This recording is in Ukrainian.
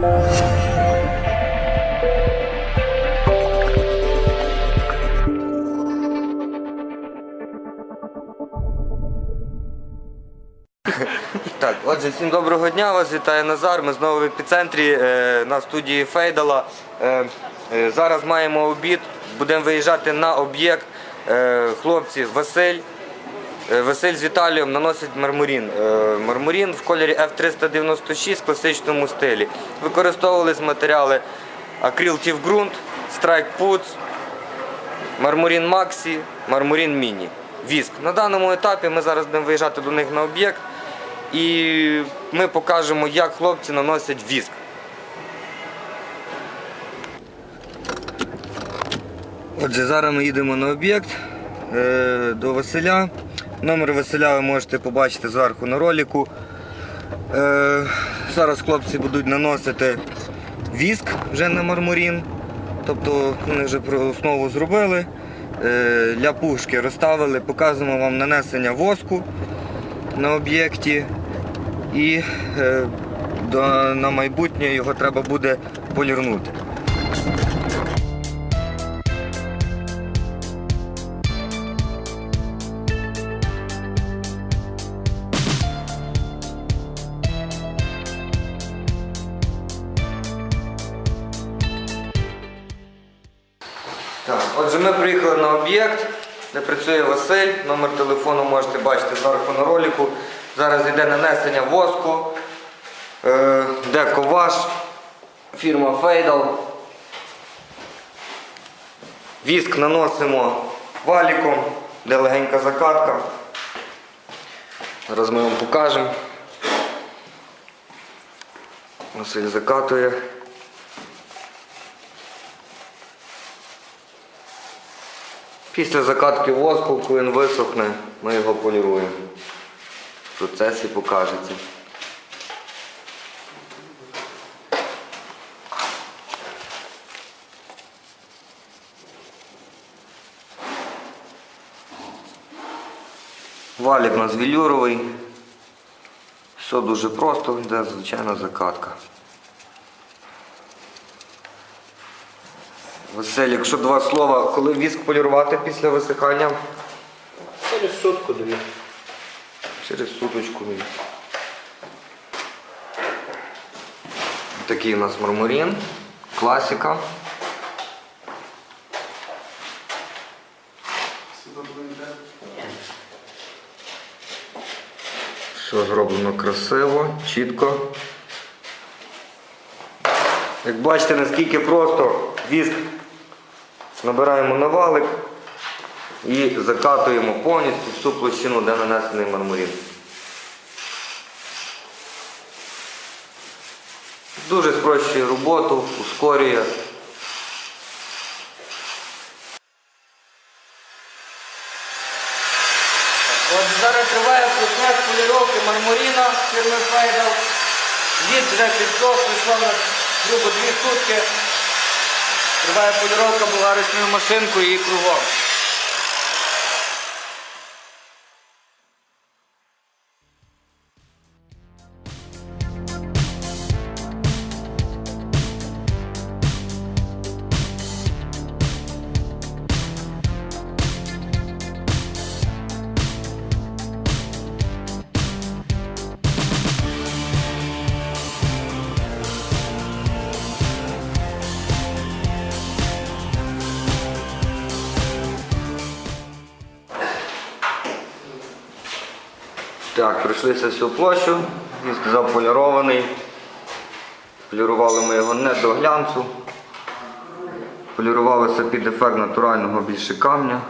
Так, отже, всім доброго дня, вас вітає Назар. Ми знову в епіцентрі е, на студії Фейдала. Е, е, зараз маємо обід, будемо виїжджати на об'єкт. Е, хлопці, Василь. Е, Василь з Віталієм наносить мармурін. Е, Мармурін в кольорі F396 в класичному стилі. Використовувались матеріали Акрил Тівґрунт, Страйк Пуц, Мармурін Максі, Мармурін Міні. Віск. На даному етапі ми зараз будемо виїжджати до них на об'єкт і ми покажемо, як хлопці наносять віск. Отже, зараз ми їдемо на об'єкт е, до Василя. Номер Василя ви можете побачити зверху на ролику. Е, зараз хлопці будуть наносити віск вже на мармурін. Тобто вони вже основу зробили. Е, Для пушки розставили, показуємо вам нанесення воску на об'єкті. І е, до, на майбутнє його треба буде полірнути. Так, отже, ми приїхали на об'єкт, де працює Василь. Номер телефону можете бачити зверху на ролику. Зараз йде нанесення воску, е, де коваш, фірма Фейдал. Віск наносимо валіком, де легенька закатка. Зараз ми вам покажемо. Василь закатує. Після закатки воску, коли він висохне, ми його поліруємо. В процесі покажеться. Валік у нас велюровий. Все дуже просто, йде звичайна закатка. Василь, якщо два слова, коли віск полірувати після висихання? Через сутку дві. Через суточку. Такий у нас мармурін, класика. Все зроблено красиво, чітко. Як бачите, наскільки просто віск набираємо на валик і закатуємо повністю всю площину, де нанесений мармурін. Дуже спрощує роботу, ускорює. От зараз триває процес поліровки мармуріна фірми Фейдал. Лід вже підсох, прийшло на грубо дві сутки. Триває поліровка болгарочною машинкою і кругом. Так, пройшлися всю площу, він сказав полірований. Полірували ми його не до глянцу. Полірувалося під ефект натурального більше камня.